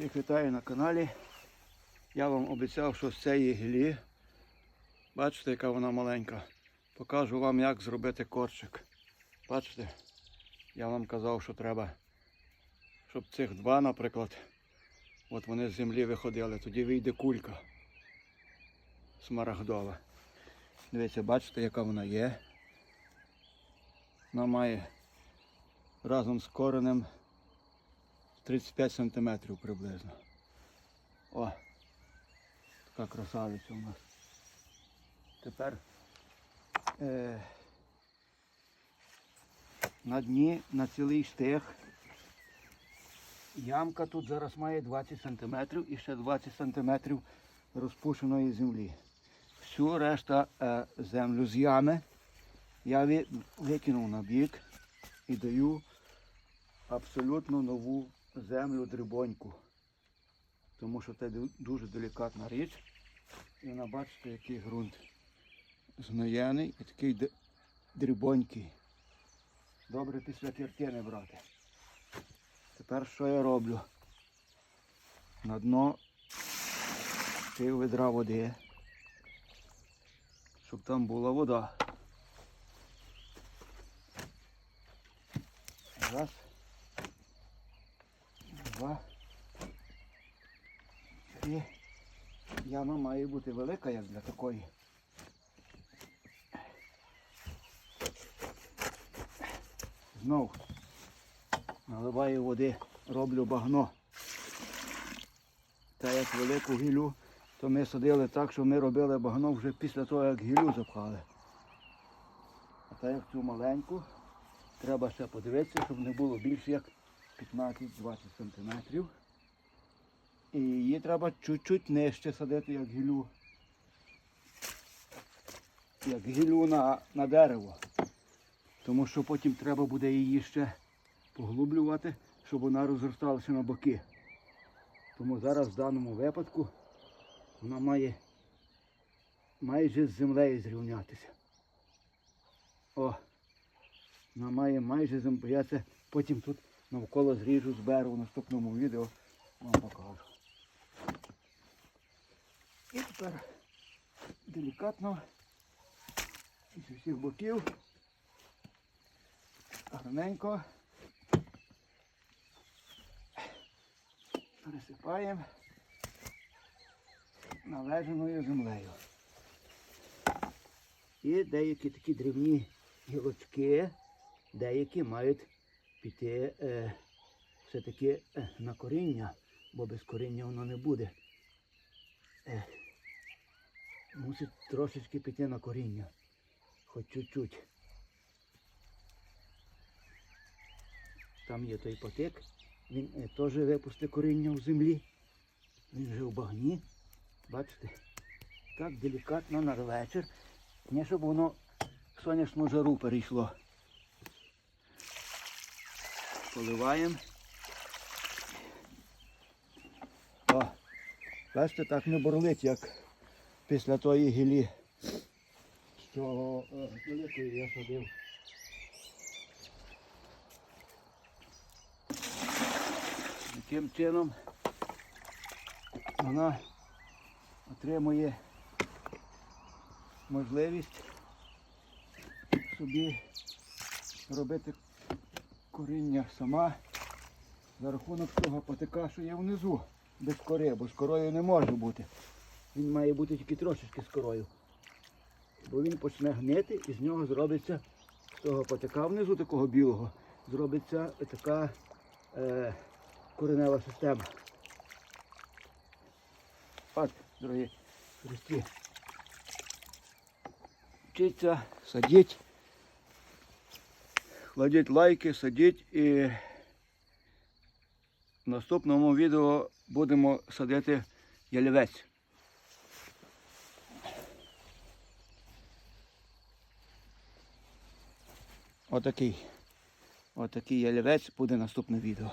Всіх вітаю на каналі. Я вам обіцяв, що з цієї гілі, бачите, яка вона маленька. Покажу вам, як зробити корчик. Бачите, я вам казав, що треба, щоб цих два, наприклад, от вони з землі виходили, тоді вийде кулька смарагдова. Дивіться, бачите, яка вона є. Вона має разом з коренем 35 см приблизно. О, така красавиця у нас. Тепер е, на дні на цілий штих. Ямка тут зараз має 20 см і ще 20 см розпушеної землі. Всю решта е, землю з ями я ви- викинув на бік і даю абсолютно нову землю дрібоньку. Тому що це дуже делікатна річ. І вона бачите, який ґрунт зноєний і такий дрібонький. Добре після кіртини брати. Тепер що я роблю? На дно пів ведра води, щоб там була вода. Раз. Два. Три. Яма має бути велика, як для такої. Знов наливаю води, роблю багно. Та як велику гілю, то ми садили так, що ми робили багно вже після того, як гілю запхали. А так як цю маленьку, треба ще подивитися, щоб не було більше як 15-20 сантиметрів. І її треба чуть-чуть нижче садити, як гілю. Як гілю на, на дерево. Тому що потім треба буде її ще поглублювати, щоб вона розросталася на боки. Тому зараз в даному випадку вона має майже з землею зрівнятися. О, вона має майже землю. Я це потім тут навколо зріжу, зберу в наступному відео, вам покажу. І тепер делікатно з усіх боків гарненько пересипаємо належеною землею. І деякі такі дрібні гілочки, деякі мають піти е, все-таки е, на коріння, бо без коріння воно не буде. Е, мусить трошечки піти на коріння, хоч чуть-чуть. Там є той потик, він е, теж випустить коріння в землі. Він вже в багні. Бачите? Так делікатно на вечір. Не щоб воно сонячну жару перейшло. Поливаємо. О, бачите, так не бурлить, як після тої гілі, що е, великої я садив. Таким чином вона отримує можливість собі робити коріння сама за рахунок того потика, що є внизу без кори, бо з корою не може бути. Він має бути тільки трошечки з корою. Бо він почне гнити і з нього зробиться, з того потика внизу такого білого, зробиться така е, коренева система. От, дорогі христі. Вчиться, садіть, кладіть лайки, садіть і в наступному відео будемо садити ялівець. Отакий. Отакий ялівець буде наступне відео.